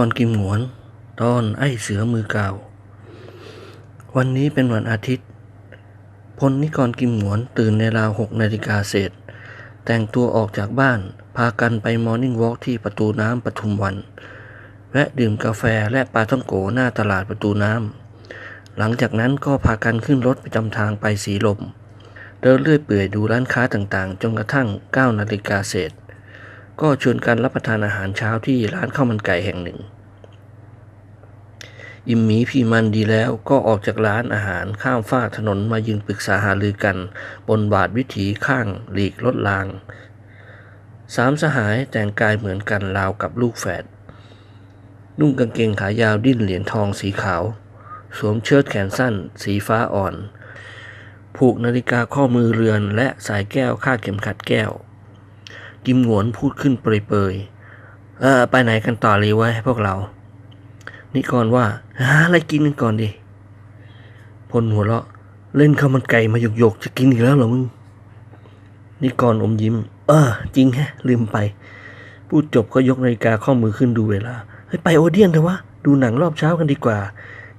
พลนิกรกิมหวน ตอนไอ้เสือมือเก่าวันนี้เป็นวันอาทิตย์ พลนิกรกิมหวนตื่นในราวหกนาฬิกาเศษ แต่งตัวออกจากบ้าน พากันไปมอร์นิ่งวอล์กที่ประตูน้ำปทุมวัน แวะดื่มกาแฟและปลาท่องโกหน้าตลาดประตูน้ำ หลังจากนั้นก็พากันขึ้นรถประจำทางไปสีลม เดินเลื่อยเปื่อยดูร้านค้าต่างๆ จนกระทั่ง9นาฬิกาเศษ ก็ชวนกันรับประทานอาหารเช้าที่ร้านข้าวมันไก่แห่งหนึ่ง อิ่มหมีพี่มันดีแล้วก็ออกจากร้านอาหารข้ามฟากถนนมายืนปรึกษาหารือกัน บนบาทวิถีข้างหลีกรถราง สามสหายแต่งกายเหมือนกันราวกับลูกแฝด นุ่งกางเกงขายาวดิ้นเหรียญทองสีขาว สวมเชิ้ตแขนสั้น สีฟ้าอ่อน ผูกนาฬิกาข้อมือเรือนและสายแก้วคาดเข็มขัดแก้ว กิมหวนพูดขึ้นเปรยๆ เออไปไหนกันต่อเลยไว้พวกเรา นิกรว่าหาอะไรกินกันก่อนดิ พลหัวเราะ เล่นข้าวมันไก่มาหยกๆ จะกินอีกแล้วเหรอมึง นิกรอมยิ้ม เออ จริงแฮะ ลืมไป พูดจบก็ยกนาฬิกาข้อมือขึ้นดูเวลา เฮ้ยไปโอเดียนเถอะวะ ดูหนังรอบเช้ากันดีกว่า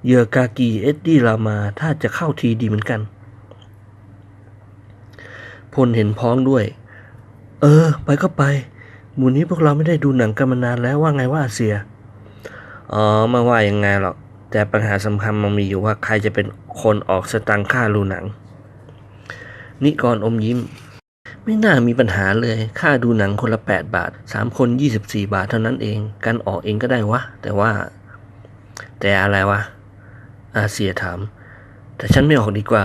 เยอกากีเอ็ดดี้รามาถ้าจะเข้าทีดีเหมือนกันพลเห็นพ้องด้วย เออ ไปก็ไป หมู่นี้พวกเราไม่ได้ดูหนังกันมานานแล้วว่าไงว่าอาเซีย อ๋อไมาว่ายังไงหรอก แต่ปัญหาสำคัญมันมีอยู่ว่าใครจะเป็นคนออกสตังค่าดูหนัง นิกรอมยิ้ม ไม่น่ามีปัญหาเลย ค่าดูหนังคนละ 8 บาท 3 คน 24 บาทเท่านั้นเองกันออกเองก็ได้วะ แต่ว่า แต่อะไรวะ อาเซียถาม แต่ฉันไม่ออกดีกว่า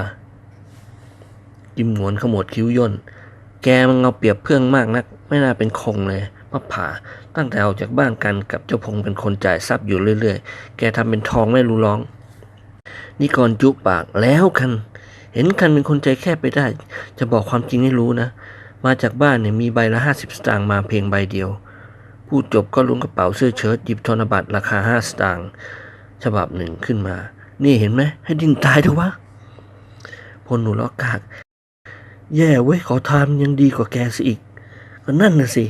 กิมหงวนขมวดคิ้วย่น แกมันเอาเปรียบเพื่องมากนัก ไม่น่าเป็นคงเลยป้าผาตั้งแต่ออกจากบ้านกันกับเจ้าพงเป็นคนจ่ายทรัพย์อยู่เรื่อยๆ แกทำเป็นทองไม่รู้ร้องนี่ก่อนจุปากแล้วกัน เห็นกันเป็นคนใจแคบไปได้ จะบอกความจริงให้รู้นะ มาจากบ้านเนี่ยมีใบละห้าสิบสตางค์มาเพียงใบเดียว พูดจบก็ล้วงกระเป๋าเสื้อเชิ้ตหยิบธนบัตรราคาห้าสตางค์ฉบับหนึ่งขึ้นมา นี่เห็นไหมให้ดินตายเถอะวะพลหนูล้อกาก แย่เว้ยขอทานยังดีกว่าแกซะอีก ก็นั่นน่ะสิ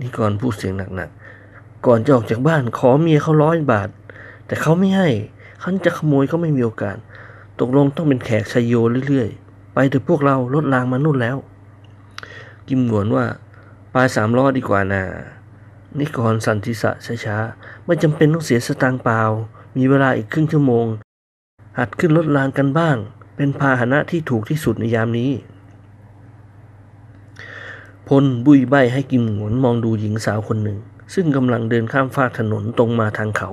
นี่ก่อนพูดเสียงหนักๆ ก่อนจะออกจากบ้านขอเมียเขาร้อยบาท แต่เขาไม่ให้เขาจะขโมยก็ไม่มีโอกาส ตกลงต้องเป็นแขกชายโยเรื่อยๆ ไปเถอะพวกเราลดรางมานู่นแล้ว กิมหนวนว่าปลายสามล้อดีกว่านะนิกรสันทิษะช้าๆไม่จำเป็นต้องเสียสตางค์เปล่า มีเวลาอีกครึ่งชั่วโมง หัดขึ้นรถรางกันบ้าง เป็นพาหนะที่ถูกที่สุดในยามนี้ พลบุยใบให้กิมหงวนมองดูหญิงสาวคนหนึ่ง ซึ่งกำลังเดินข้ามฟากถนนตรงมาทางเขา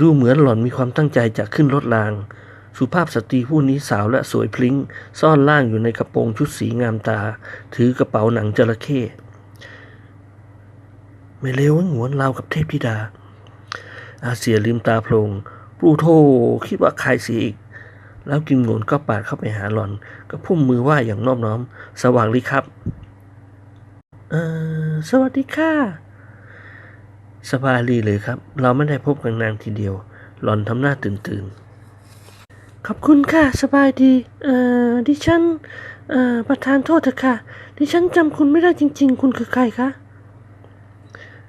ดูเหมือนหล่อนมีความตั้งใจจะขึ้นรถราง สุภาพสตรีผู้นี้สาวและสวยพลิ้ง ซ่อนล่างอยู่ในกระโปรงชุดสีงามตา ถือกระเป๋าหนังจระเข้ไม่เลวหงวนราวกับเทพธิดา อาเซียลืมตาโพลงปลูโทคิดว่าใครเสียอีก แล้วกิมหงวนก็ปาดเข้าไปหาหล่อน ก็พุ่มมือไหว้อย่างนอบน้อม สว่างลีครับ เออสวัสดีค่ะสบายดีเลยครับ เราไม่ได้พบกันนานทีเดียว หลอนทำหน้าตื่นตื่นขอบคุณค่ะ สบายดี เอ่อ ดิฉัน เอ่อ ประธานโทษเถอะค่ะ ดิฉันจำคุณไม่ได้จริง ๆ คุณคือใครคะ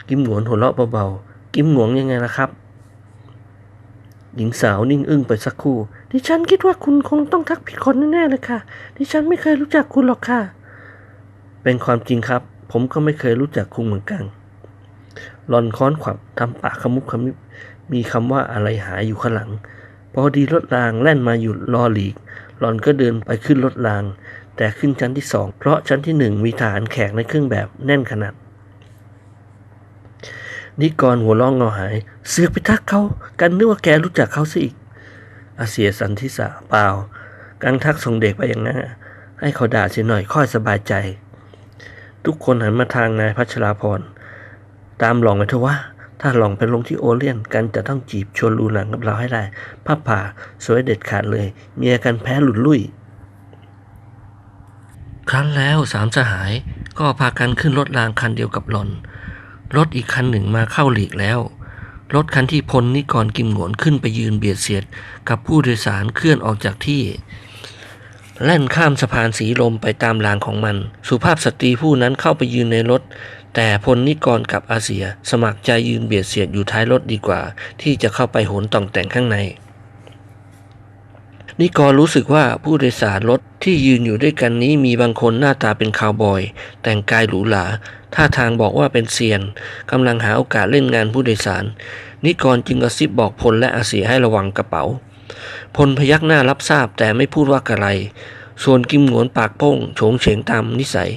กิมหงวนหัวเราะเบาๆ กิมหงวงยังไงล่ะครับ หญิงสาวนิ่งอึ้งไปสักครู่ ดิฉันคิดว่าคุณคงต้องทักผิดคนแน่ๆเลยค่ะ ดิฉันไม่เคยรู้จักคุณหรอกค่ะ เป็นความจริงครับ ผมก็ไม่เคยรู้จักคุณเหมือนกันหลอนค้อนขวับทำปากขมุบขมิบมีคำว่าอะไรหายอยู่ข้างหลัง พอดีรถรางแล่นมาหยุดรอหลีก หลอนก็เดินไปขึ้นรถราง แต่ขึ้นชั้นที่สองเพราะชั้นที่หนึ่งมีฐานแขกในเครื่องแบบแน่นขนาดนิกรหัวร้องเงาหาย เสือกไปทักเขากันนึกว่าแกรู้จักเขาซะอีกอาเสียสันทิสาเปล่ากังทักส่งเด็กไปอย่างนั้นให้เขาด่าเสียหน่อยค่อยสบายใจ ทุกคนหันมาทางนายพัชราพร ตามหลองไปเถอะว่า ถ้าหลองไปลงที่โอเลียนกันจะต้องจีบชวนรูหนังกับเราให้ได้ผ้าผ่าสวยเด็ดขาดเลย เมียกันแพ้หลุดลุ่ย ครั้นแล้วสามสหายก็พากันขึ้นรถรางคันเดียวกับหลอนรถอีกคันหนึ่งมาเข้าหลีกแล้ว รถคันที่พลนิกรกิมหงวนขึ้นไปยืนเบียดเสียด กับผู้โดยสารเคลื่อนออกจากที่ แล่นข้ามสะพานสีลมไปตามรางของมัน สุภาพสตรีผู้นั้นเข้าไปยืนในรถ แต่พลนิกรกับอาเซีย สมัครใจยืนเบียดเสียดอยู่ท้ายรถดีกว่า ที่จะเข้าไปโหนต่องแต่งข้างใน นิกรรู้สึกว่าผู้โดยสารรถที่ยืนอยู่ด้วยกันนี้มีบางคนหน้าตาเป็นคาวบอย แต่งกายหรูหราท่าทางบอกว่าเป็นเซียนกำลังหาโอกาสเล่นงานผู้โดยสาร นิกรจึงกระซิบบอกพลและอาเสียให้ระวังกระเป๋า พลพยักหน้ารับทราบแต่ไม่พูดว่าอะไร ส่วนกิมหงวนปากโป้งโฉงเฉงตามนิสัย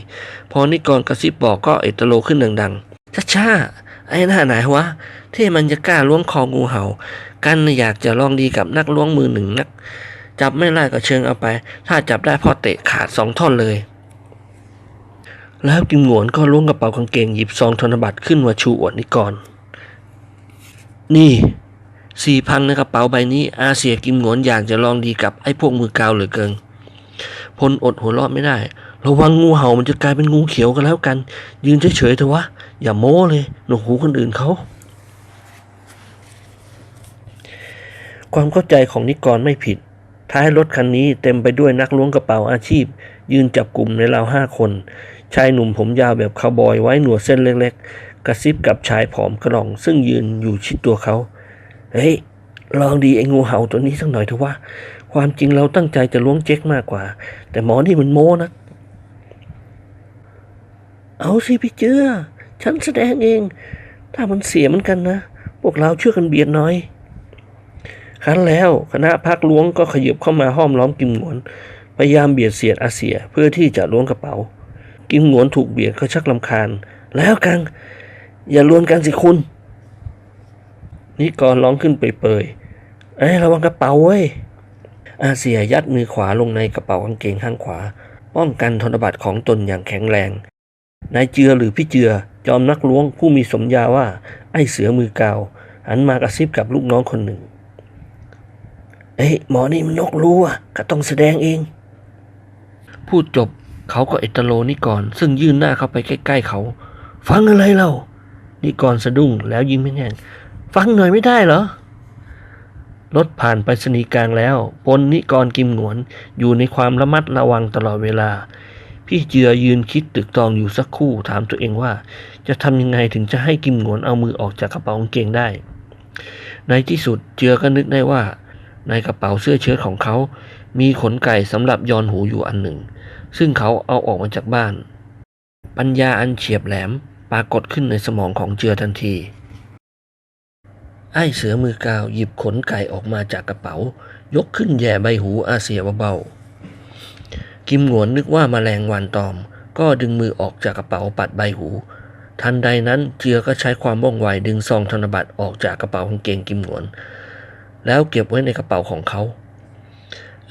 พอนิกรกระซิบบอกก็เอตโลขึ้นดังๆช้าช้าไอ้หน้าไหนวะที่มันจะกล้าล้วงคองูเห่า กันอยากจะลองดีกับนักล้วงมือหนึ่งนัก จับไม่ได้ก็เชิงเอาไป ถ้าจับได้พ่อเตะขาดสองท่อนเลย แล้วกิมหงวนก็ล้วงกระเป๋ากางเกงหยิบซองธนบัตรขึ้นมาชูอวดนิกร นี่ สี่พันในกระเป๋าใบนี้อาเซียกิมหงวนอยากจะลองดีกับไอ้พวกมือกาวเหลือเกินพลอดหัวเราะไม่ได้ ระวังงูเห่ามันจะกลายเป็นงูเขียวกันแล้วกัน ยืนเฉยๆเถอะวะ อย่าโม้เลยหนวกหูคนอื่นเขา ความเข้าใจของนิกรไม่ผิด ท้ายรถคันนี้เต็มไปด้วยนักล้วงกระเป๋าอาชีพ ยืนจับกลุ่มในราวห้าคน ชายหนุ่มผมยาวแบบคาวบอยไว้หนวดเส้นเล็กๆ กระซิบกับชายผอมกระหล่อง ซึ่งยืนอยู่ชิดตัวเขา เฮ้ยลองดีไอ้งูเห่าตัวนี้สักหน่อยเถอะว่า ความจริงเราตั้งใจจะล้วงเจ๊กมากกว่า แต่หมอนี่มันโม้นะ เอาสิพี่เจือฉันแสดงเอง ถ้ามันเสียเหมือนกันนะ พวกเราช่วยกันเบียดหน่อยครั้นแล้วคณะพักล้วงก็ขยับเข้ามาห้อมล้อมกิมหงวน พยายามเบียดเสียดอาเซียเพื่อที่จะล้วงกระเป๋า กิมหงวนถูกเบียดก็ชักลำคาญ แล้วกัง อย่าลวนกันสิคุณ นิกรร้องขึ้นเปรยๆเอ้ยระวังกระเป๋าเว้ย อาเซียยัดมือขวาลงในกระเป๋ากางเกงข้างขวา ป้องกันธนบัตรของตนอย่างแข็งแรง นายเจือหรือพี่เจือจอมนักล้วงผู้มีสมญาว่า ไอ้เสือมือกาวหันมากระซิบกับลูกน้องคนหนึ่ง เอ้ยหมอนี่มันนกรู้อะก็ต้องแสดงเอง พูดจบเขาก็เอตโลนิกรซึ่งยื่นหน้าเข้าไปใกล้ ๆเขา ฟังอะไรเล่านิกรสะดุ้งแล้วยิ้มแห้ง ฟังหน่อยไม่ได้เหรอ รถผ่านไปสนีกลางแล้วปนนิกรกิมหงวนอยู่ในความระมัดระวังตลอดเวลา พี่เจือยืนคิดตึกตองอยู่สักครู่ถามตัวเองว่า จะทำยังไงถึงจะให้กิมหงวนเอามือออกจากกระเป๋ากางเกงได้ ในที่สุดเจือก็นึกได้ว่า ในกระเป๋าเสื้อเชิ้ตของเขา มีขนไก่สำหรับยอนหูอยู่อันหนึ่ง ซึ่งเขาเอาออกมาจากบ้าน ปัญญาอันเฉียบแหลมปรากฏขึ้นในสมองของเจือทันที ไอ้เสือมือกาวหยิบขนไก่ออกมาจากกระเป๋า ยกขึ้นแย่ใบหูอาเซียเบาๆกิมหงวนนึกว่ามาแมลงวันตอม ก็ดึงมือออกจากกระเป๋าปัดใบหู ทันใดนั้นเจือก็ใช้ความว่องไวดึงซองธนบัตรออกจากกระเป๋ากางเกงกิมหงวน แล้วเก็บไว้ในกระเป๋าของเขา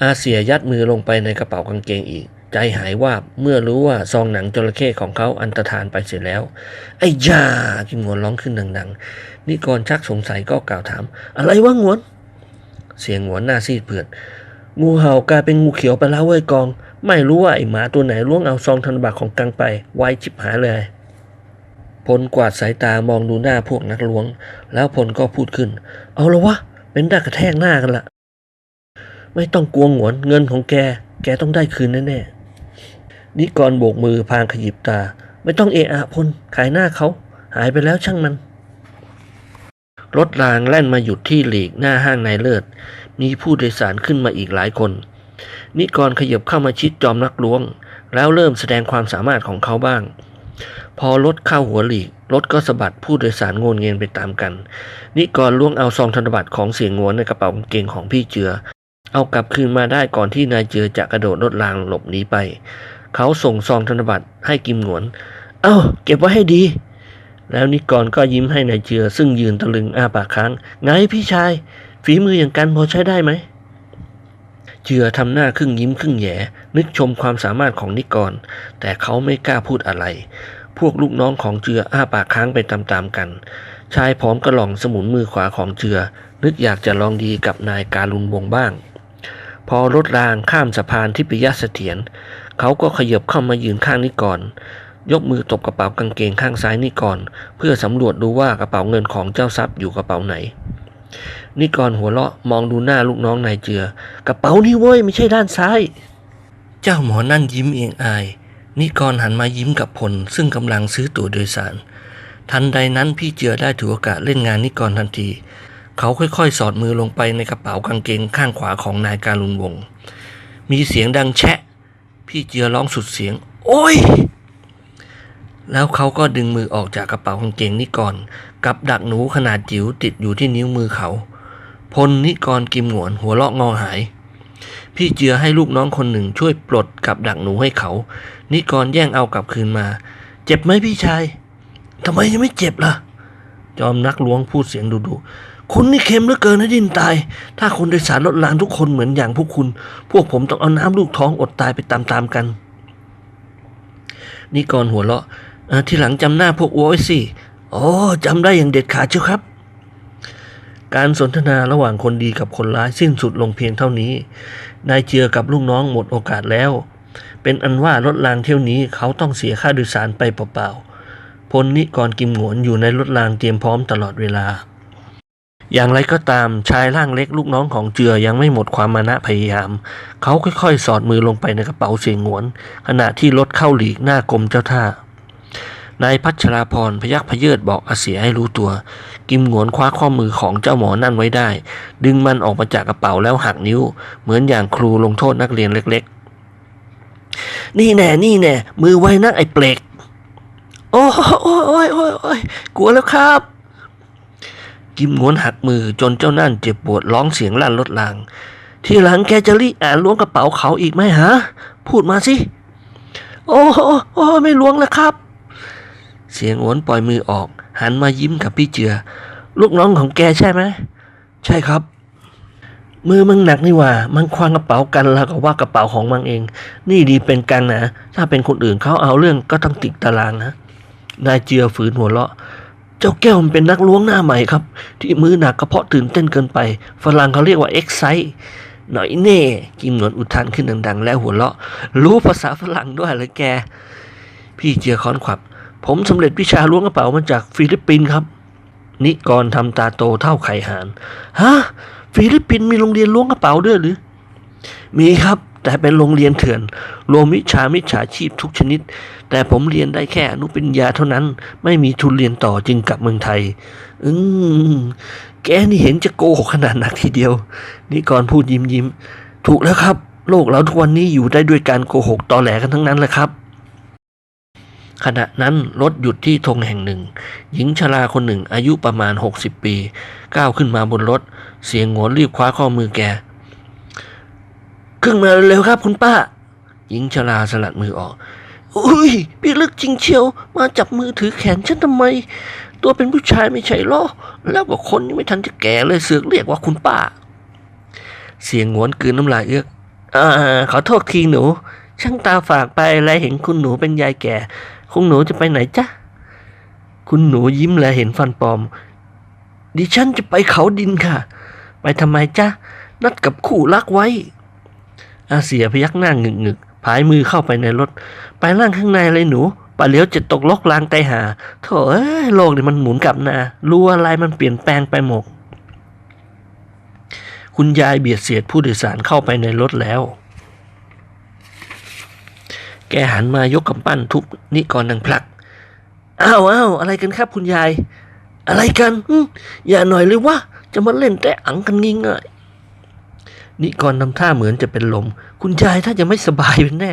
อาเซียยัดมือลงไปในกระเป๋ากางเกงอีก ใจหายวาบเมื่อรู้ว่าซองหนังจระเข้ของเขาอันตรธานไปเสียแล้ว ไอ้ยากิมหงวนร้องขึ้นดังๆ นิกรชักสงสัยก็กล่าวถาม อะไรวะงวน เสียงงวนหน้าซีดเผือดงูเห่ากลายเป็นงูเขียวไปแล้วเว้ยกอง ไม่รู้ว่าไอหมาตัวไหนล้วงเอาซองธนบัตรของกังไป ไวชิบหายเลยพลกวาดสายตามองดูหน้าพวกนักล้วง แล้วพลก็พูดขึ้น เอาละวะ เป็นได้กระแทกหน้ากันละไม่ต้องกลัวหงวนเงินของแก แกต้องได้คืนแน่ๆนิกรโบกมือพางขยิบตา ไม่ต้องเอะอะพลขายหน้าเขา หายไปแล้วช่างมัน รถรางแล่นมาหยุดที่หลีกหน้าห้างนายเลิศ มีผู้โดยสารขึ้นมาอีกหลายคน นิกรขยับเข้ามาชิดจอมนักล้วง แล้วเริ่มแสดงความสามารถของเขาบ้าง พอรถเข้าหัวหลีก รถก็สะบัดผู้โดยสารโงนเงียนไปตามกัน นิกรล้วงเอาซองธนบัตรของเสียงงวนในกระเป๋ากางเกงของพี่เจือ เอากลับคืนมาได้ก่อนที่นายเจือจะกระโดดรถรางหลบหนีไป เขาส่งซองธนบัตรให้กิมหงวน เอ้า เก็บไว้ให้ดี แล้วนิกรก็ยิ้มให้นายเจือ ซึ่งยืนตะลึงอ้าปากค้าง ไงพี่ชาย ฝีมืออย่างกันพอใช้ได้ไหม เจือทำหน้าครึ่งยิ้มครึ่งแหยนึกชมความสามารถของนิกร แต่เขาไม่กล้าพูดอะไร พวกลูกน้องของเจืออ้าปากค้างไปตามๆกัน ชายผอมกระหล่องสมุนมือขวาของเจือ นึกอยากจะลองดีกับนายการุณวงบ้าง พอรถรางข้ามสะพานที่ปิยะเสถียรเขาก็ขยับเข้ามายืนข้างนิกร ยกมือตบกระเป๋ากางเกงข้างซ้ายนิกร เพื่อสำรวจดูว่ากระเป๋าเงินของเจ้าทรัพย์อยู่กระเป๋าไหน นิกรหัวเราะมองดูหน้าลูกน้องนายเจือ กระเป๋านี่เว้ยไม่ใช่ด้านซ้าย เจ้าหมอนั่นยิ้มเอียงอาย นิกรหันมายิ้มกับพลซึ่งกำลังซื้อตั๋วโดยสาร ทันใดนั้นพี่เจือได้ถือโอกาสเล่นงานนิกรทันที เขาค่อยๆ สอดมือลงไปในกระเป๋ากางเกงข้างขวาของนายการุณวงศ์มีเสียงดังแชะ พี่เจือร้องสุดเสียง โอ้ย แล้วเขาก็ดึงมือออกจากกระเป๋ากางเกงนิกร กับดักหนูขนาดจิ๋วติดอยู่ที่นิ้วมือเขา พลนิกรกิมหงวนหัวเราะงอหาย พี่เจือให้ลูกน้องคนหนึ่งช่วยปลดกับดักหนูให้เขา นิกรแย่งเอากลับคืนมา เจ็บไหมพี่ชายทำไมยังไม่เจ็บล่ะ จอมนักล้วงพูดเสียงดุดุๆคุณนี่เค็มเหลือเกินนะดินตาย ถ้าคนโดยสารรถรางทุกคนเหมือนอย่างพวกคุณ พวกผมต้องเอาน้ำลูกท้องอดตายไปตามๆกัน นิกรหัวเราะ ทีหลังจำหน้าพวกอัวไว้สิ โอ้จำได้อย่างเด็ดขาดเชียวครับ การสนทนาระหว่างคนดีกับคนร้ายสิ้นสุดลงเพียงเท่านี้ นายเจือกับลูกน้องหมดโอกาสแล้ว เป็นอันว่ารถรางเที่ยวนี้เขาต้องเสียค่าโดยสารไปเปล่าๆ พลนิกรกิมหงวนอยู่ในรถรางเตรียมพร้อมตลอดเวลา อย่างไรก็ตามชายร่างเล็กลูกน้องของเจือยังไม่หมดความมานะพยายาม เขาค่อยๆ สอดมือลงไปในกระเป๋าเสียงหวน ขณะที่รถเข้าหลีกหน้ากรมเจ้าท่า นายพัชราพรพยักพเยิดบอกอาเสียให้รู้ตัว กิมหงวนคว้าข้อมือของเจ้าหมอนั่นไว้ได้ ดึงมันออกมาจากกระเป๋าแล้วหักนิ้ว เหมือนอย่างครูลงโทษนักเรียนเล็กๆ นี่แน่นี่แน่มือไว้นักไอ้เปลก โอ้โอ้โอ้ยโอ้ยโอ้ยกลัวแล้วครับกิมหงวนหักมือจนเจ้านั่นเจ็บปวดร้องเสียงลั่นรถราง ที่หลังแกจะรีอ่านล้วงกระเป๋าเขาอีกไหมฮะ พูดมาสิ โอ้โอ้โอ้ไม่ล้วงแล้วครับ เสียงโหวนปล่อยมือออก หันมายิ้มกับพี่เจือ ลูกน้องของแกใช่ไหมใช่ครับ มือมึงหนักนี่ว่า มันควางกระเป๋ากันแล้วก็ว่ากระเป๋าของมันเอง นี่ดีเป็นกลางนะ ถ้าเป็นคนอื่นเขาเอาเรื่องก็ต้องติดตารางนะ นายเจือฝืนหัวเราะ เจ้าแก้วมันเป็นนักล้วงหน้าใหม่ครับ ที่มือหนักกระเพาะตื่นเต้นเกินไป ฝรั่งเขาเรียกว่าเอ็กไซหน่อยแน่กิมหนวดอุทานขึ้นดัง ๆ แล้วหัวเราะ รู้ภาษาฝรั่งด้วยเลยแก พี่เจือค้อนขวับ ผมสำเร็จวิชาล้วงกระเป๋ามาจากฟิลิปปินส์ครับ นิกรทำตาโตเท่าไข่หานฮะฟิลิปปินส์มีโรงเรียนล้วงกระเป๋าด้วยหรือ มีครับแต่เป็นโรงเรียนเถื่อนรวมวิชามิจฉาชีพทุกชนิด แต่ผมเรียนได้แค่อนุปริญญาเท่านั้น ไม่มีทุนเรียนต่อจึงกลับเมืองไทย อืมแกนี่เห็นจะโกหกขนาดหนักทีเดียว นิกรพูดยิ้มยิ้ม ถูกแล้วครับ โลกเราทุกวันนี้อยู่ได้ด้วยการโกหกตอแหลกันทั้งนั้นแหละครับ ขณะนั้นรถหยุดที่ธงแห่งหนึ่ง หญิงชราคนหนึ่งอายุประมาณ 60 ปี ก้าวขึ้นมาบนรถ เสียงโหนรีบคว้าข้อมือแกขึ้นมาเร็วครับคุณป้า หญิงชราสลัดมือออก อุ้ยพี่ลึกจริงเชียว มาจับมือถือแขนฉันทำไม ตัวเป็นผู้ชายไม่ใช่หรอ แล้วก็คนยังไม่ทันจะแก่เลยเสือกเรียกว่าคุณป้า เสียงหงนกืนน้ำลายเอือกอ่าขอโทษทีหนู ช่างตาฝากไปและเห็นคุณหนูเป็นยายแก่ คุณหนูจะไปไหนจ๊ะ คุณหนูยิ้มและเห็นฟันปลอม ดิฉันจะไปเขาดินค่ะ ไปทำไมจ๊ะ นัดกับคู่รักไว้ อาเสียพยักหน้างึกงึกๆผายมือเข้าไปในรถ ไปนั่งข้างในเลยหนูป่าเลี้ยวจะตกลกลางไตหาโถเอ้ยโลกนี่มันหมุนกลับนารู้อะไรมันเปลี่ยนแปลงไปหมด คุณยายเบียดเสียดผู้โดยสารเข้าไปในรถแล้ว แกหันมายกกำปั้นทุบนิกรดังพลัก อ้าวอ้าวอะไรกันครับคุณยาย อะไรกันอย่าหน่อยเลยว่าจะมาเล่นแต่อังกันง่ายๆนิกรทำท่าเหมือนจะเป็นลม คุณยายถ้าจะไม่สบายเป็นแน่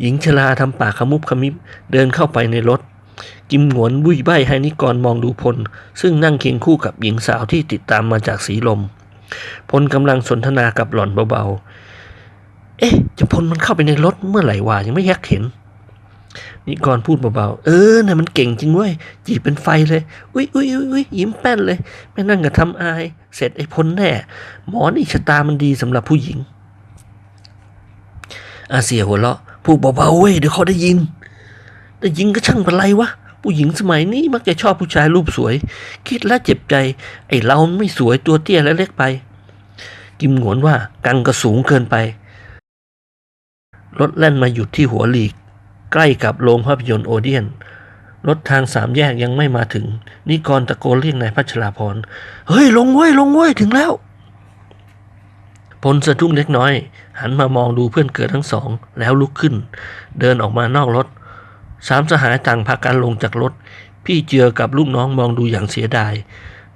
หญิงชราทำปากขมุบขมิบเดินเข้าไปในรถ กิมหงวนบุยใบให้นิกรมองดูพล ซึ่งนั่งเคียงคู่กับหญิงสาวที่ติดตามมาจากสีลม พลกำลังสนทนากับหล่อนเบาๆ เอ๊ะจะพลมันเข้าไปในรถเมื่อไหร่วะยังไม่ยักเห็นนิกรพูดเบาๆ เออน่ะมันเก่งจริงเว้ย จีบเป็นไฟเลยอุ้ยอุ้ยอุ้ยอุ้ยยิ้มแป้นเลย ไม่นั่งกับทำอาย เสร็จไอ้พลแน่ หมอนี่ชะตามันดีสำหรับผู้หญิง อาเสียหัวเราะ พูดเบาๆเว้ยเดี๋ยวเขาได้ยิน แต่ยิงก็ช่างเป็นไรวะ ผู้หญิงสมัยนี้มักจะชอบผู้ชายรูปสวย คิดแล้วเจ็บใจ ไอ้เราไม่สวยตัวเตี้ยและเล็กไป กิมหงวนว่ากังก็สูงเกินไป รถแล่นมาหยุดที่หัวหลีก ใกล้กับโรงภาพยนตร์โอเดียน รถทางสามแยกยังไม่มาถึง นิกรตะโกนเรียกนายพัชราพร เฮ้ย ลงเว้ย ลงเว้ย ถึงแล้ว พลสะดุ้งเล็กน้อย หันมามองดูเพื่อนเกิดทั้งสอง แล้วลุกขึ้น เดินออกมานอกรถ สามสหายต่างพากันลงจากรถ พี่เจือกับลูกน้องมองดูอย่างเสียดาย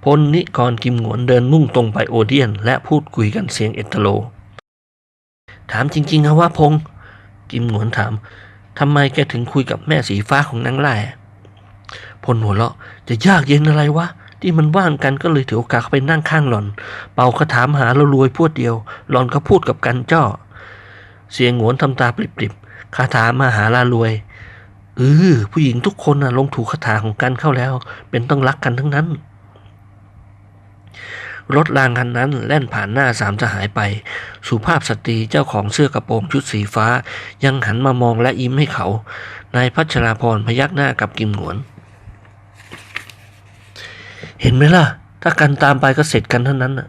พลนิกรกิมหงวนเดินมุ่งตรงไปโอเดียน และพูดคุยกันเสียงเอตโล ถามจริงๆนะว่าพง กิมหงวนถามทำไมแกถึงคุยกับแม่สีฟ้าของนางแร่พลหัวเราะจะยากเย็นอะไรวะที่มันว่างกันก็เลยถือโอกาสเข้าไปนั่งข้างหล่อน เป่าคาถามหาเรารวยพวดเดียว หล่อนก็พูดกับกันจ้อ เสียงโหนทำตาปริบๆคาถามาหาลารวยเออผู้หญิงทุกคนน่ะลงถูกคาถาของกันเข้าแล้ว เป็นต้องรักกันทั้งนั้น รถรางคันนั้นแล่นผ่านหน้าสามสหายไป สุภาพสตรีเจ้าของเสื้อกระโปรงชุดสีฟ้า ยังหันมามองและยิ้มให้เขา นายพัชราพรพยักหน้ากับกิมหงวน เห็นไหมล่ะ ถ้ากันตามไปก็เสร็จกันเท่านั้นน่ะ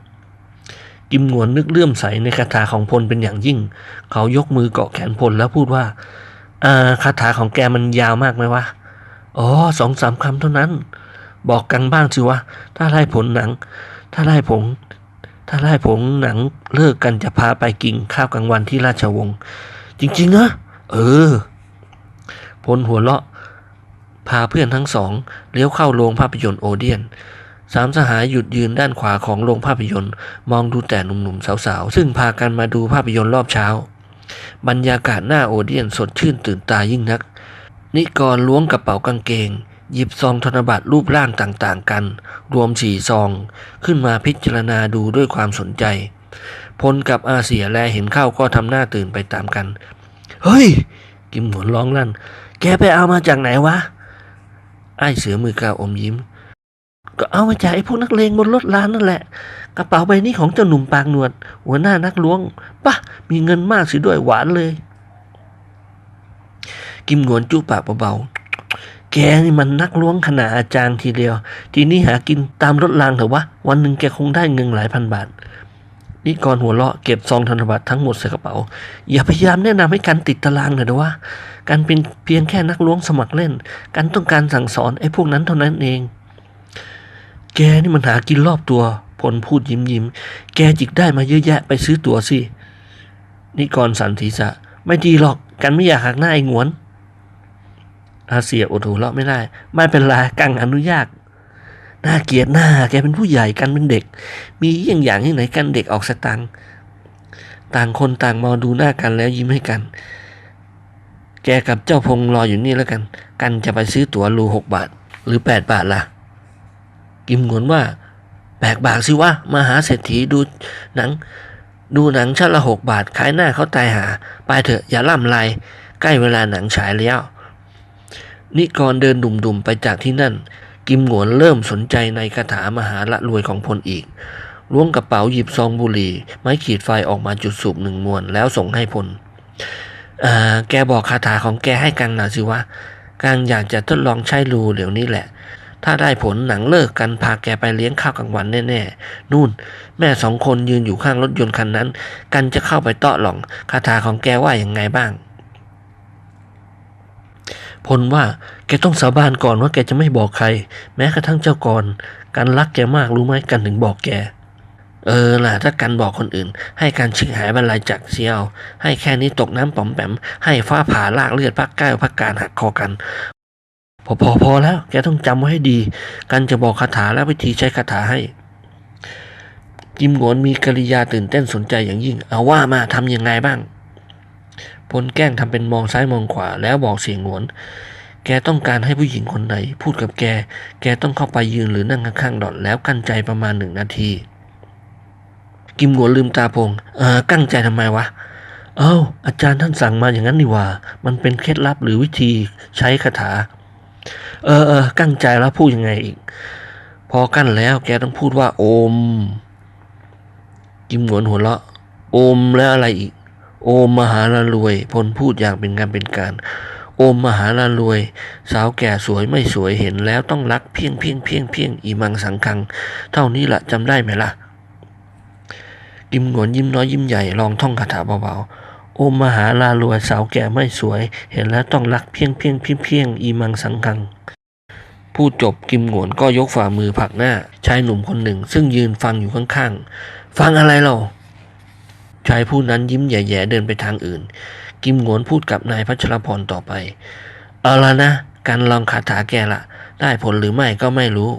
กิมหงวนนึกเลื่อมใสในคาถาของพลเป็นอย่างยิ่ง เขายกมือเกาะแขนพลแล้วพูดว่าอ่าคาถาของแกมันยาวมากไหมวะ อ๋อสองสามคำเท่านั้น บอกกันบ้างสิวะ ถ้าไล่ผลหนัง ถ้าไล่ผง ถ้าไล่ผงหนังเลิกกันจะพาไปกินข้าวกลางวันที่ราชวงศ์ จริง ๆ นะ เออ พลหัวเราะ พาเพื่อนทั้งสองเลี้ยวเข้าโรงภาพยนตร์โอเดียน สามสหายหยุดยืนด้านขวาของโรงภาพยนตร์ มองดูแต่หนุ่มๆสาวๆ ซึ่งพากันมาดูภาพยนตร์รอบเช้า บรรยากาศหน้าโอเดียนสดชื่นตื่นตายิ่งนัก นิกรล้วงกระเป๋ากางเกง หยิบซองธนบัตรรูปร่างต่างๆ กัน รวมสี่ซอง ขึ้นมาพิจารณาดูด้วยความสนใจ พลกับอาเสียแลเห็นเข้าก็ทำหน้าตื่นไปตามกัน เฮ้ย กิมหนวนร้องลั่น แกไปเอามาจากไหนวะ ไอ้เสือมือกาวอมยิ้ม ก็เอามาจากไอ้พวกนักเลงบนรถร้านนั่นแหละ กระเป๋าใบนี้ของเจ้าหนุ่มปากหนวด หัวหน้านักล้วงปะมีเงินมากสิด้วยหวานเลย กิมหนวนจู้ปากเบาๆ แกนี่มันนักล้วงขนาดอาจารย์ทีเดียว ทีนี้หากินตามรถรางเถอะวะ วันหนึ่งแกคงได้เงินหลายพันบาทนิกรหัวเราะเก็บซองธนบัตรทั้งหมดใส่กระเป๋า อย่าพยายามแนะนำให้กันติดตารางหน่อยนะวะการเป็นเพียงแค่นักล้วงสมัครเล่นกันต้องการสั่งสอนไอ้พวกนั้นเท่านั้นเอง แกนี่มันหากินรอบตัวพลพูดยิ้มยิ้ม แกจิกได้มาเยอะแยะไปซื้อตั๋วสินิกรสันศีษะ ไม่ดีหรอก กันไม่อยากหักหน้าไอ้งวน อาเสียอดหัวเราะไม่ได้ ไม่เป็นไรกังอนุญาตน่าเกลียดหน้า แกเป็นผู้ใหญ่กันเป็นเด็ก มีเยี่ยงอย่างที่ไหนกันเด็กออกสตังต่างคนต่างมองดูหน้ากันแล้วยิ้มให้กัน แกกับเจ้าพงรออยู่นี่แล้วกัน กันจะไปซื้อตั๋วรูหกบาท หรือแปดบาทล่ะ กิมหงวนว่าแปลกบาทสิวะมาหาเศรษฐีดูหนัง ดูหนังชาติละหกบาทขายหน้าเขาตายหา ไปเถอะอย่าล่ำไร ใกล้เวลาหนังฉายแล้ว นิกรเดินดุ่มๆไปจากที่นั่น กิมหงวนเริ่มสนใจในคาถามหาละรวยของพลอีกล้วงกระเป๋าหยิบซองบุหรี่ ไม้ขีดไฟออกมาจุดสูบหนึ่งมวนแล้วส่งให้พลแกบอกคาถาของแกให้กังหน่อยสิวะกังอยากจะทดลองใช้รูเดี๋ยวนี้แหละ ถ้าได้ผลหนังเลิกกันพาแกไปเลี้ยงข้าวกลางวันแน่ๆ นู่น แม่สองคนยืนอยู่ข้างรถยนต์คันนั้น กันจะเข้าไปเตาะหลองคาถาของแกว่าอย่างไงบ้าง พลว่าแกต้องสาบานก่อนว่าแกจะไม่บอกใคร แม้กระทั่งเจ้ากรกันรักแกมากรู้ไหมกันถึงบอกแก เออล่ะถ้ากันบอกคนอื่น ให้การชิกหายบรรลัยจากเซียวให้แค่นี้ตกน้ำป๋อมแปม ให้ฟ้าผ่าลากเลือดพักใกล้พักการหักคอกัน พอพอพอแล้วแกต้องจำไว้ให้ดี กันจะบอกคาถาและวิธีใช้คาถาให้กิมหงนมีกริยาตื่นเต้นสนใจอย่างยิ่ง เอาว่ามาทำยังไงบ้าง พลแกล้งทำเป็นมองซ้ายมองขวาแล้วบอกเสียงหวน แกต้องการให้ผู้หญิงคนไหน พูดกับแก แกต้องเข้าไปยืนหรือนั่งข้างๆดอดแล้วกั้นใจประมาณหนึ่งนาที กิมหงวนลืมตาพง เออกั้งใจทำไมวะเอ้าอาจารย์ท่านสั่งมาอย่างนั้นนี่ว่า มันเป็นเคล็ดลับหรือวิธีใช้คาถา เออเออกั้งใจแล้วพูดยังไงอีก พอกั้นแล้วแกต้องพูดว่าโอม กิมหวนหัวเราะ โอมแล้วอะไรอีก โอมมหาลารวยพลพูดอย่างเป็นงานเป็นการ โอมมหาลารวย สาวแก่สวยไม่สวยเห็นแล้วต้องรักเพียงเพียงเพียงเพียงอีมังสังคัง เท่านี้ละจำได้ไหมล่ะกิมหงวนยิ้มน้อยยิ้มใหญ่ลองท่องคาถาเบาๆ โอมมหาลารวยสาวแก่ไม่สวย เห็นแล้วต้องรักเพียงเพียงเพียงเพียงอีมังสังคังพูดจบกิมหงวนก็ยกฝ่ามือผลักหน้าชายหนุ่มคนหนึ่ง ซึ่งยืนฟังอยู่ข้างๆ ฟังอะไรเรา ชายผู้นั้นยิ้มแย่ๆเดินไปทางอื่น กิมหงนพูดกับนายพัชรพรต่อไป เอาละนะ การลองคาถาแกละ ได้ผลหรือไม่ก็ไม่รู้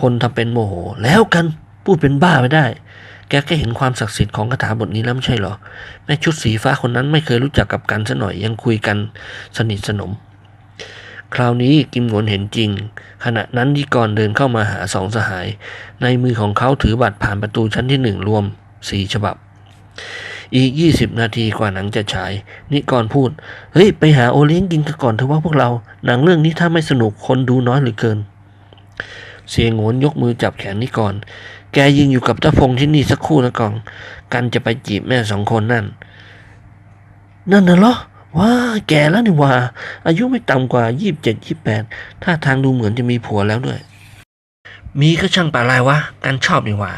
พลทำเป็นโมโห แล้วกัน พูดเป็นบ้าไปได้ แกก็เห็นความศักดิ์สิทธิ์ของคาถาบทนี้แล้วไม่ใช่หรอ แม่ชุดสีฟ้าคนนั้นไม่เคยรู้จักกับกันซะหน่อยยังคุยกันสนิทสนมคราวนี้กิมหงวนเห็นจริง ขณะนั้นที่กรเดินเข้ามาหาสองสหาย ในมือของเขาถือบัตรผ่านประตูชั้นที่หนึ่งรวมสี่ฉบับ อีก 20 นาทีกว่าหนังจะฉาย นิกรพูด เฮ้ย ไปหาโอเลี้ยงกินกันก่อนเถอะว่าพวกเรา หนังเรื่องนี้ถ้าไม่สนุกคนดูน้อยเหลือเกิน เสียงโงนยกมือจับแขนนิกร แกยืนอยู่กับเจ้าพงที่นี่สักครู่นะกอง กันจะไปจีบแม่สองคนนั่น นั่นน่ะเหรอว้าแกแล้วนี่ว่า อายุไม่ต่ำกว่า 27 28ท่าทางดูเหมือนจะมีผัวแล้วด้วย มีก็ช่างป่าลายวะ กันชอบนี่ว่า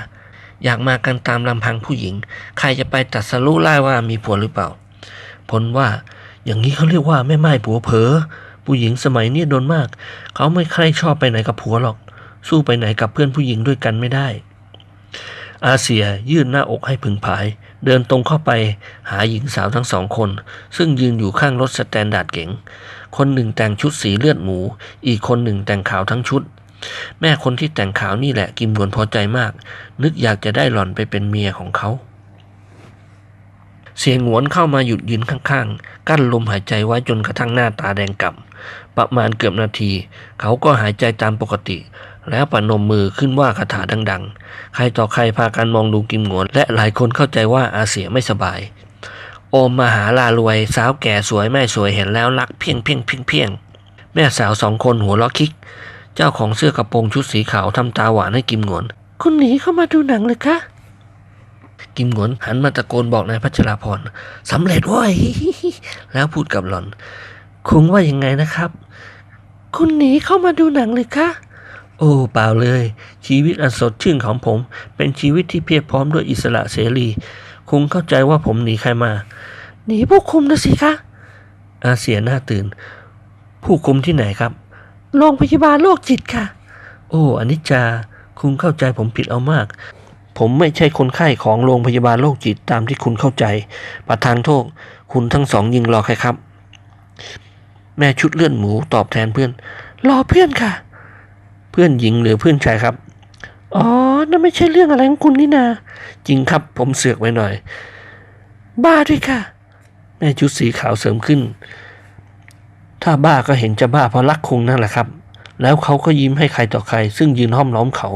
อยากมากันตามลำพังผู้หญิง ใครจะไปตัดสรุไล่ว่ามีผัวหรือเปล่า ผลว่าอย่างนี้เขาเรียกว่าแม่ไม้ผัวเผลอผู้หญิงสมัยนี้โดนมาก เขาไม่ใครชอบไปไหนกับผัวหรอก สู้ไปไหนกับเพื่อนผู้หญิงด้วยกันไม่ได้ อาเซียยื่นหน้าอกให้ผึ่งผาย เดินตรงเข้าไปหาหญิงสาวทั้งสองคน ซึ่งยืนอยู่ข้างรถสแตนดาร์ดเก๋งคนหนึ่งแต่งชุดสีเลือดหมู อีกคนหนึ่งแต่งขาวทั้งชุด แม่คนที่แต่งขาวนี่แหละกิมหวนพอใจมาก นึกอยากจะได้หล่อนไปเป็นเมียของเขาเสียงหวนเข้ามาหยุดยืนข้างๆ กั้นลมหายใจไว้จนกระทั่งหน้าตาแดงก่ำประมาณเกือบนาที เขาก็หายใจตามปกติ แล้วปนมมือขึ้นว่าคาถาดัง ๆ ใครต่อใครพากันมองดูกิมหวน และหลายคนเข้าใจว่าอาเสียไม่สบาย โอมมหาลารวย สาวแก่สวยแม่สวยเห็นแล้วรักเพียงเพียงเพียงเพียงแม่สาวสองคนหัวเราะคิก เจ้าของเสื้อกระโปรงชุดสีขาวทำตาหวานให้กิมหงวน คุณหนีเข้ามาดูหนังเลยคะ กิมหงวนหันมาตะโกนบอกนายพัชราพรสำเร็จเว้ยแล้วพูดกับหล่อน คุงว่ายังไงนะครับ คุณหนีเข้ามาดูหนังเลยคะโอ้เปล่าเลย ชีวิตอันสดชื่นของผม เป็นชีวิตที่เพียบพร้อมด้วยอิสระเสรีคุงเข้าใจว่าผมหนีใครมา หนีพวกคุมนะสิคะ อาเสียหน้าตื่น ผู้คุมที่ไหนครับ โรงพยาบาลโรคจิตค่ะ โอ้อนิจจา คุณเข้าใจผมผิดเอามาก ผมไม่ใช่คนไข้ของโรงพยาบาลโรคจิตตามที่คุณเข้าใจ ประทานโทษ คุณทั้งสองยิงรอใครครับ แม่ชุดเลื่อดหมูตอบแทนเพื่อน รอเพื่อนค่ะ เพื่อนหญิงหรือเพื่อนชายครับ อ๋อ นั่นไม่ใช่เรื่องอะไรของคุณนี่นา จริงครับผมเสือกไว้หน่อย บ้าด้วยค่ะ แม่ชุดสีขาวเสริมขึ้น ถ้าบ้าก็เห็นจะบ้าเพราะรักคงนั่นแหละครับ แล้วเขาก็ยิ้มให้ใครต่อใคร ซึ่งยืนห้อมล้อมเขา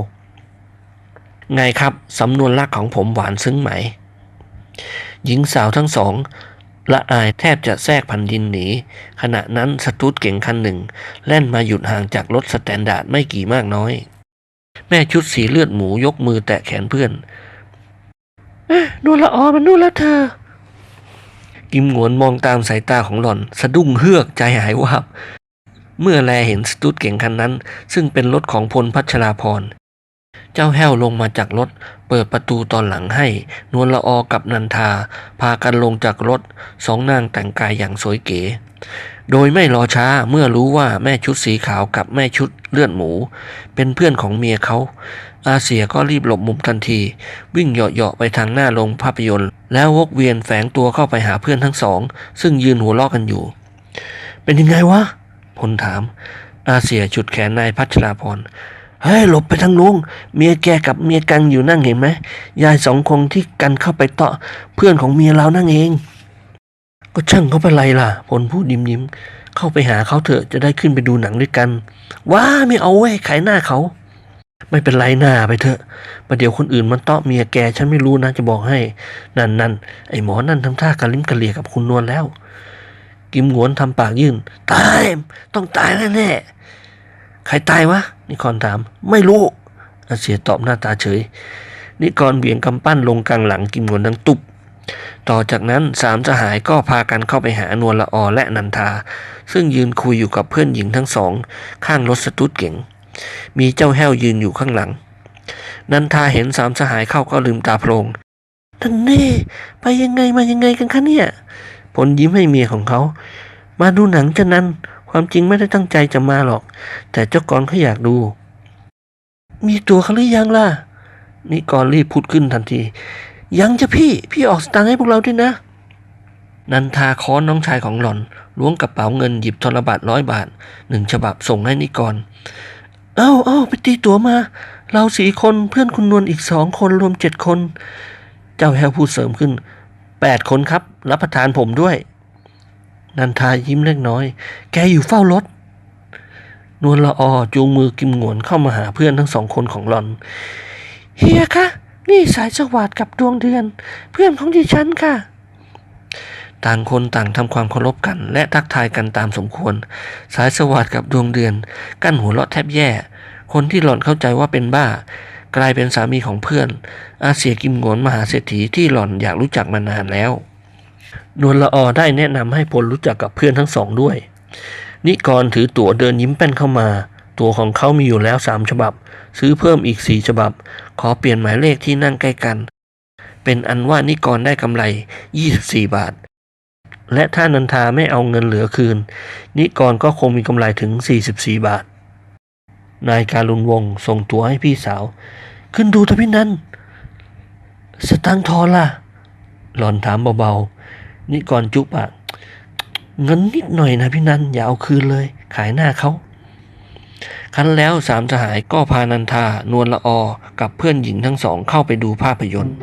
ไงครับ สำนวนรักของผมหวานซึ้งไหม หญิงสาวทั้งสองละอายแทบจะแทรกพันดินหนี ขณะนั้นสตูดเก่งคันหนึ่ง แล่นมาหยุดห่างจากรถสแตนดาร์ดไม่กี่มากน้อย แม่ชุดสีเลือดหมูยกมือแตะแขนเพื่อนเอ๊ะนวลละออมันนู่นล้วเธอ กิมหงวนมองตามสายตาของหล่อน สะดุ้งเฮือกใจหายวาบเมื่อแลเห็นสตูดเก่งคันนั้น ซึ่งเป็นรถของพลพัชราพร เจ้าแห้วลงมาจากรถ เปิดประตูตอนหลังให้ นวลละออกับนันทา พากันลงจากรถ สองนางแต่งกายอย่างสวยเก๋ โดยไม่รอช้าเมื่อรู้ว่าแม่ชุดสีขาวกับแม่ชุดเลือดหมู เป็นเพื่อนของเมียเขา อาเสียก็รีบหลบมุมทันที วิ่งเหาะๆไปทางหน้าโรงภาพยนตร์ แล้ววกเวียนแฝงตัวเข้าไปหาเพื่อนทั้งสอง ซึ่งยืนหัวเราะกันอยู่ เป็นยังไงวะพลถาม อาเสียฉุดแขนนายพัชราพรเฮ้ยหลบไปทางลุงเมียแกกับเมียกันอยู่นั่งเห็นไหมยายสองคงที่กันเข้าไปเตาะเพื่อนของเมียเรานั่งเอง ก็ช่างเขาเป็นไรล่ะพลพูดยิ้มยิ้มๆเข้าไปหาเขาเถอะจะได้ขึ้นไปดูหนังด้วยกัน ว้าไม่เอาเว้ยขายหน้าเขา ไม่เป็นไรหน้าไปเถอะประเดี๋ยวคนอื่นมันเตาะเมียแกฉันไม่รู้นะจะบอกให้ นั่นนั่นไอหมอนั่นทำท่ากระลิ้มกระเหลี่ยกับคุณนวลแล้ว กิมหวนทำปากยื่น ตาย ต้องตายแน่ๆใครตายวะ นิกรถาม ไม่รู้อาเสียตอบหน้าตาเฉย นิกรเบี่ยงกำปั้นลงกลางหลังกิมหวนดังตุบต่อจากนั้นสามสหายก็พากันเข้าไปหานวลละออและนันทา ซึ่งยืนคุยอยู่กับเพื่อนหญิงทั้งสอง ข้างรถสตูดเก๋ง มีเจ้าแห้วยืนอยู่ข้างหลัง นันทาเห็นสามสหายเข้าก็ลืมตาโพลงท่านเน่ไปยังไงมายังไงกันคะเนี่ย ผลยิ้มให้เมียของเขา มาดูหนังจะนั้น ความจริงไม่ได้ตั้งใจจะมาหรอก แต่เจ้ากรเขาอยากดู มีตัวเขาหรือยังล่ะนิกรรีบพูดขึ้นทันที ยังจะพี่ พี่ออกสตางค์ให้พวกเราด้วยนะ นันทาค้อนน้องชายของหล่อนล้วงกระเป๋าเงินหยิบธนบัตรร้อยบาทหนึ่งฉบับส่งให้นิกร เอ้าเอ้าไปตีตั๋วมา เราสี่คนเพื่อนคุณนวลอีกสองคนรวมเจ็ดคน เจ้าแฮวพูดเสริมขึ้นแปดคนครับ รับประทานผมด้วย นันทายิ้มเล็กน้อย แกอยู่เฝ้ารถ นวลละออจูงมือกิมหงวนเข้ามาหาเพื่อนทั้งสองคนของหลอน เฮียคะ นี่สายสวัสดกับดวงเดือน เพื่อนของดิฉันค่ะ ต่างคนต่างทำความเคารพกัน และทักทายกันตามสมควร สายสวัสดกับดวงเดือน กั้นหัวเราะแทบแย่ คนที่หล่อนเข้าใจว่าเป็นบ้า กลายเป็นสามีของเพื่อน อาเสียกิมหงนมหาเศรษฐีที่หล่อนอยากรู้จักมานานแล้วนวลละออได้แนะนำให้พลรู้จักกับเพื่อนทั้งสองด้วย นิกรถือตั๋วเดินยิ้มแป้นเข้ามาตั๋วของเขามีอยู่แล้วสามฉบับ ซื้อเพิ่มอีกสี่ฉบับ ขอเปลี่ยนหมายเลขที่นั่งใกล้กัน เป็นอันว่านิกรได้กำไร 24 บาท และถ้านันทาไม่เอาเงินเหลือคืน นิกรก็คงมีกำไรถึง 44 บาท นายการุณวงศ์ส่งตัวให้พี่สาว ขึ้นดูเถอะพี่นันสตังทอนล่ะ หลอนถามเบาๆ นิกรจุปากเงินนิดหน่อยนะพี่นันอย่าเอาคืนเลย ขายหน้าเขาคันแล้วสามสหายก็พานันทานวลละออกับเพื่อนหญิงทั้งสองเข้าไปดูภาพยนตร์